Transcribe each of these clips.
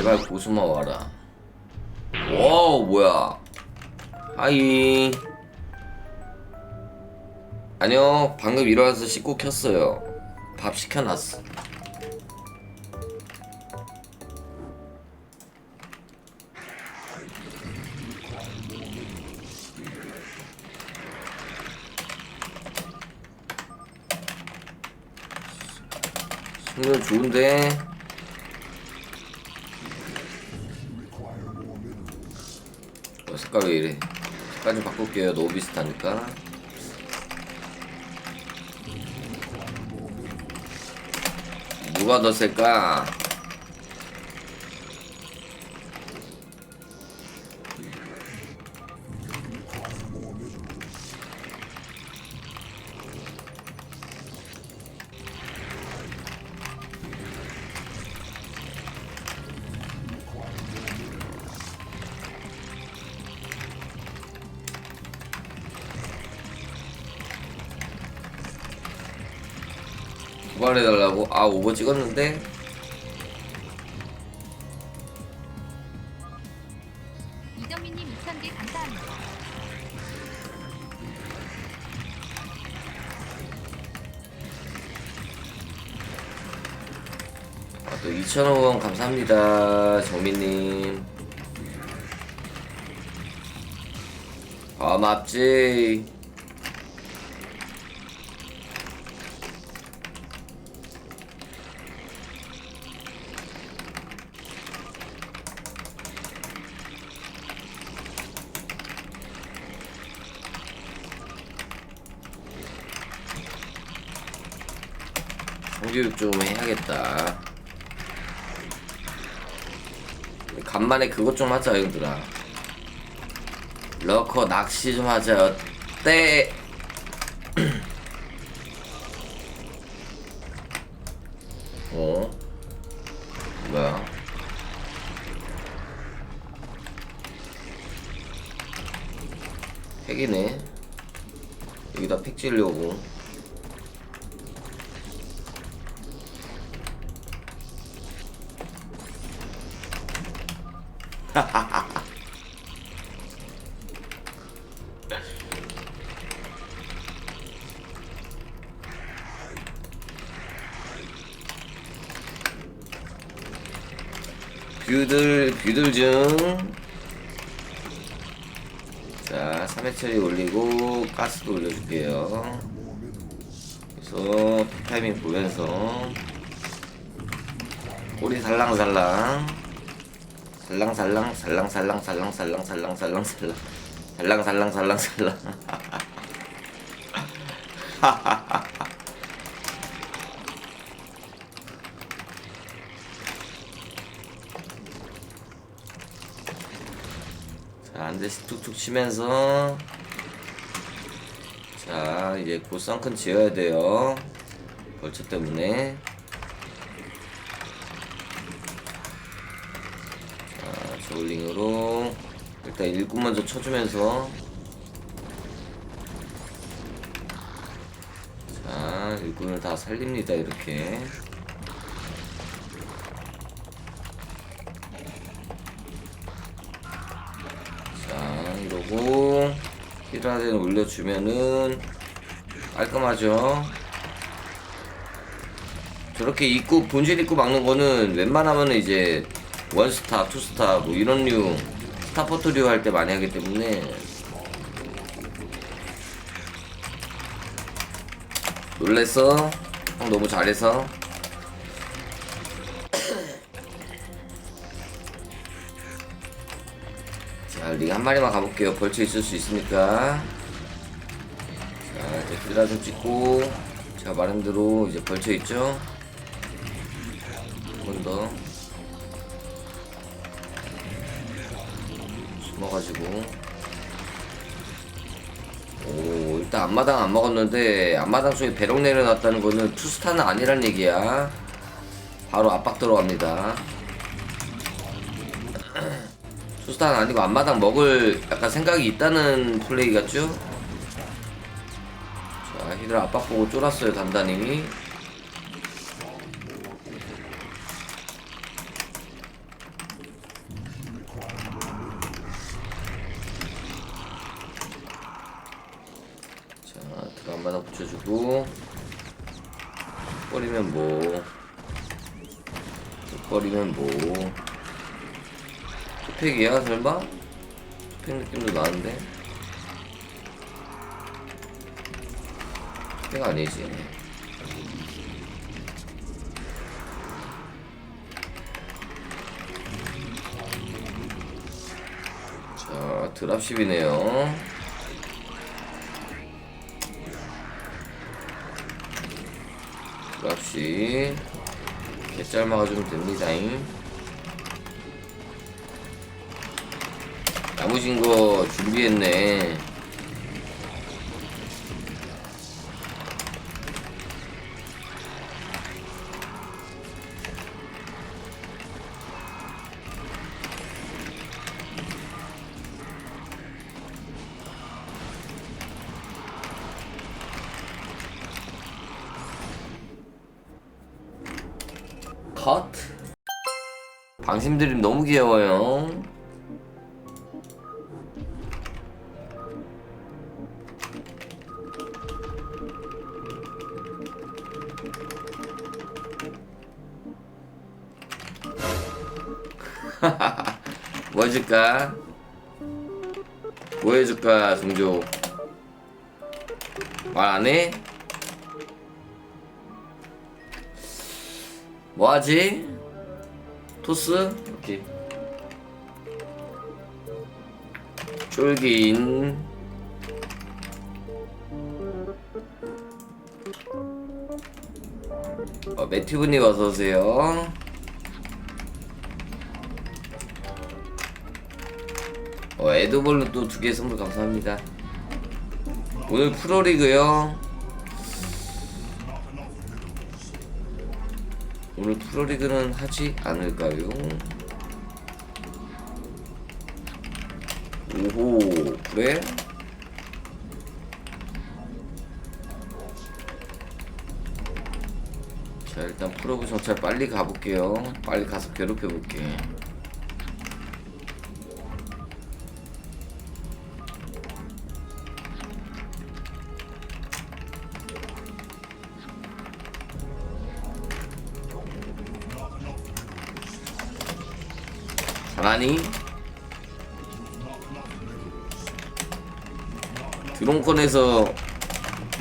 제발 고수마 와라. 와우 뭐야? 하이. 아니요 방금 일어나서 씻고 켰어요. 밥 시켜놨어. 승률 좋은데 어, 색깔 왜 이래. 색깔 좀 바꿀게요. 너무 비슷하니까. 누가 더 셀까 도발해달라고? 아 오버 찍었는데? 이정민님 2,000개 감사합니다. 아, 또 2,000원 감사합니다 정민님. 고맙지 교육 좀 해야겠다. 간만에 그것 좀 하자 형들아. 러커 낚시 좀 하자. 어때? 어? 뭐야? 팩이네. 여기다 팩 찌려고 뷰들 뷰들 중. 자, 3회 처리 올리고 가스도 올려줄게요. 그래서 타이밍 보면서 꼬리 살랑살랑 살랑살랑 살랑살랑 살랑살랑 살랑살랑 살랑 살랑살랑 살랑살랑 자, 한 대씩 툭툭 치면서 자, 이제 곧 썬큰 지어야 돼요. 벌처 때문에. 자, 저울링으로 일단 일꾼 먼저 쳐주면서 자, 일꾼을 다 살립니다, 이렇게. 자 이러고 히라덴 올려주면은 깔끔하죠 저렇게 입구 본질 입구 막는 거는 웬만하면 이제 원스타 투스타 뭐 이런 류 스타포트류 할때 많이 하기 때문에 놀랬어 형 너무 잘해서 자, 리가 한 마리만 가볼게요. 벌쳐 있을 수 있으니까. 자, 이제 드라 좀 찍고. 제가 말한 대로 이제 벌쳐 있죠? 한 번 더. 오, 일단 앞마당 안 먹었는데, 앞마당 속에 배럭 내려놨다는 거는 투스타는 아니란 얘기야. 바로 압박 들어갑니다. 투스타는 아니고 앞마당 먹을 약간 생각이 있다는 플레이 같죠? 자, 히드라 압박 보고 쫄았어요, 단단히. 앞바닥 붙여주고. 버리면 뭐. 버리면 뭐. 투팩이야 설마? 투팩 느낌도 나는데? 투팩 아니지. 자 드랍십이네요 드랍십 개짤 막아주면 됩니다잉. 나머진 거 준비했네 컷 방심드림 너무 귀여워요 뭐 해줄까? 뭐 해줄까 종조 말 안 해? 뭐 하지? 토스? 오케이. 쫄긴. 어, 매튜브님 어서오세요. 어, 에드볼로 또 두 개 선물 감사합니다. 오늘 프로리그요 오늘 프로리그는 하지 않을까요? 오호 그래? 자 일단 프로브 정찰 빨리 가볼게요 빨리 가서 괴롭혀볼게 잘하니? 드론콘에서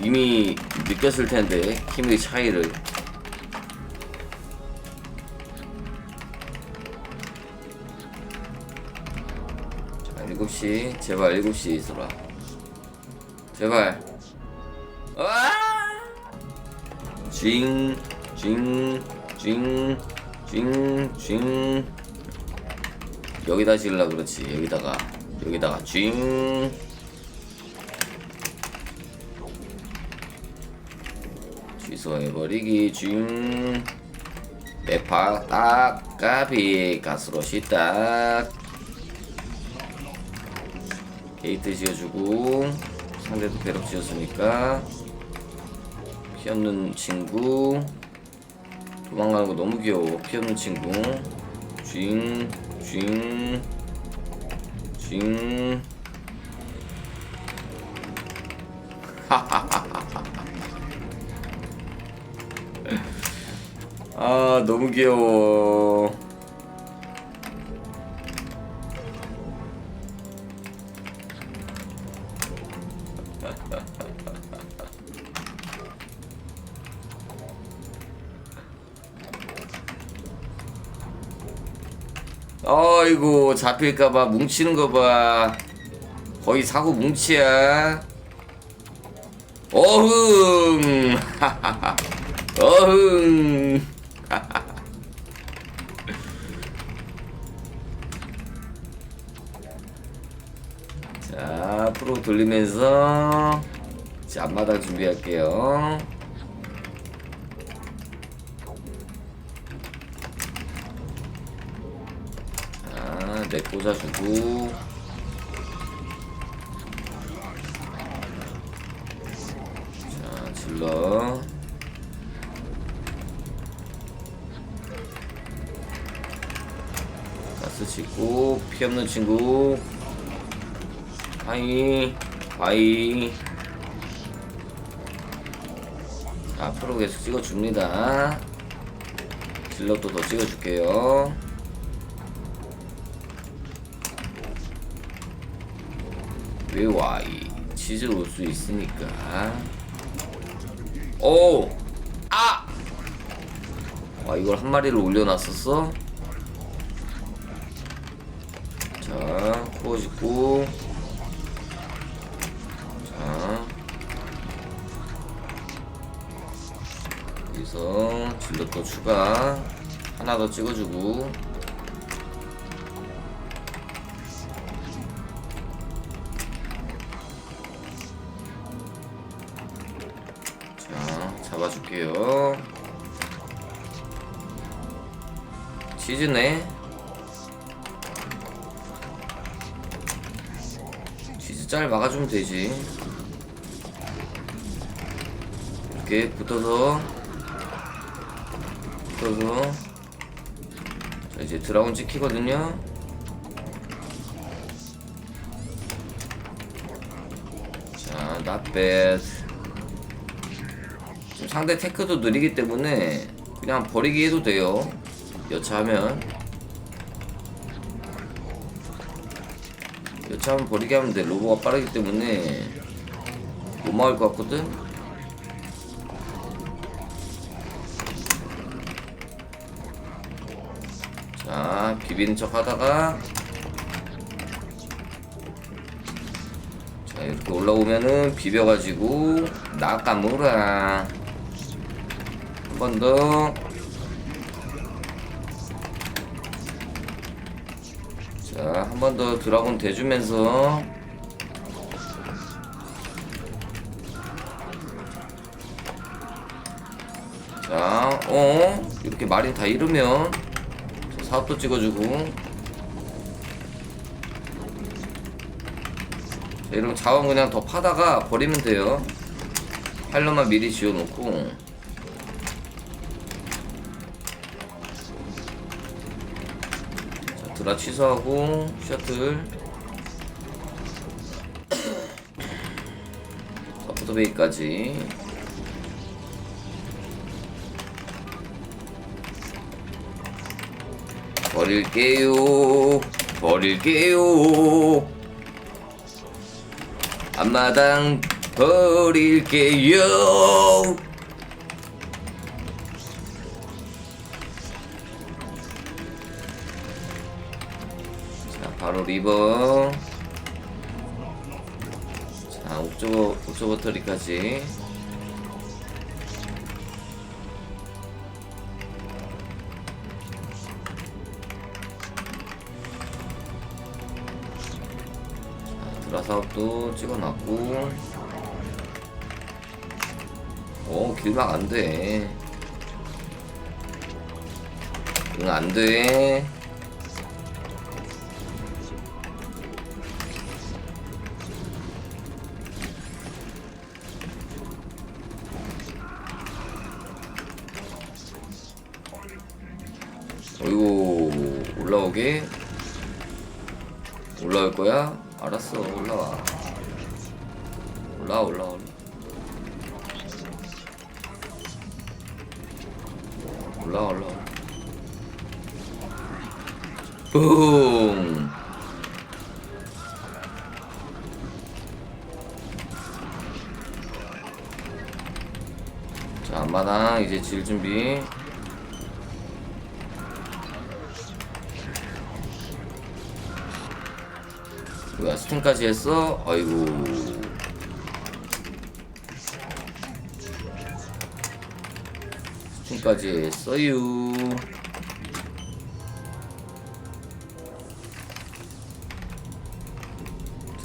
이미 느꼈을 텐데 힘의 차이를 자 7시 제발 7시 있어라 제발 아! 징, 징, 징, 징, 징. 여기다 지으려 그렇지. 여기다가, 여기다가. 징. 취소해버리기. 징. 매파 딱. 까비. 가스로시 딱. 게이트 지어주고. 상대도 배럭 지었으니까. 피 없는 친구. 도망가는 거 너무 귀여워. 피 없는 친구. 쥐잉 쥐잉 쥐잉 아 너무 귀여워 어이구 잡힐까봐 뭉치는 거봐. 거의 사고 뭉치야. 어흥. 어흥. 자 프로 돌리면서 자 앞마당 준비할게요 자, 내 꽂아주고 자, 질러 가스 찍고 피 없는 친구 하이 자, 앞으로 계속 찍어줍니다. 질럿도 더 찍어줄게요. 왜 와이? 치즈 올수 있으니까. 오! 아! 와, 이걸 한 마리를 올려놨었어? 자, 코어 짓고. 자. 여기서 질럿 더 추가. 하나 더 찍어주고. 잡아줄게요. 치즈네. 치즈 짤 막아주면 되지. 이렇게 붙어서 붙어서 자 이제 드라곤 찍히거든요. 자, bad. 상대 테크도 느리기 때문에 그냥 버리기 해도 돼요. 여차하면 여차하면 버리게 하면 돼. 로보가 빠르기 때문에 못 막을 것 같거든. 자, 비비는 척 하다가 자, 이렇게 올라오면은 비벼가지고 나까무라 한 번 더. 자, 한 번 더 드라곤 대주면서 자, 어? 이렇게 마린 다 자, 사업도 찍어주고 자, 이러면 자원 그냥 더 파다가 버리면 돼요 팔로만 미리 지어놓고 자, 드라 취소하고 셔틀. 서포트 베이까지. 버릴게요. 버릴게요. 앞마당 버릴게요 바로 리버. 자 옥저버 옥저버 터리까지. 드라 사업도 찍어놨고. 오 길막 안돼. 응 안돼 올라올 거야? 알았어 올라와 올라와 올라와 올라와 올라와 뿡 자, 앞마당 이제 질 준비. 뭐야, 스팀까지 했어? 아이고. 스팀까지 했어요.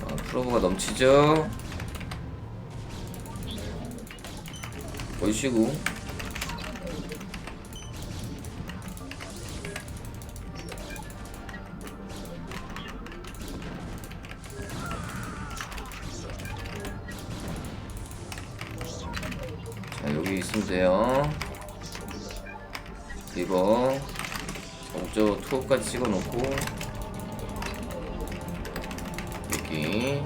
자, 프로브가 넘치죠? 보이시고. 보시면 돼요. 리버 먼저 투업까지 찍어놓고 여기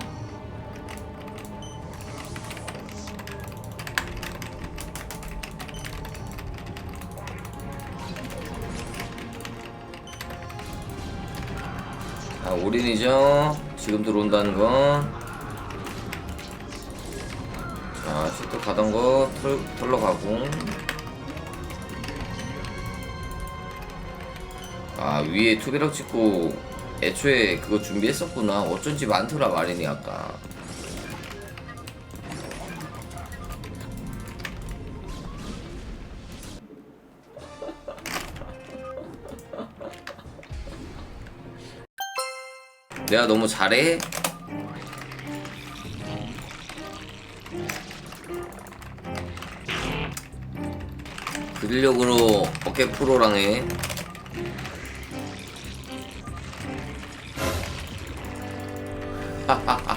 아 올인이죠? 지금 들어온다는 건? 자, 시트 가던 거 털, 털러 가고. 아, 위에 투배럭 찍고 애초에 그거 준비했었구나. 어쩐지 많더라, 마린이 아까. 내가 너무 잘해? 근력으로 어깨 프로랑 해.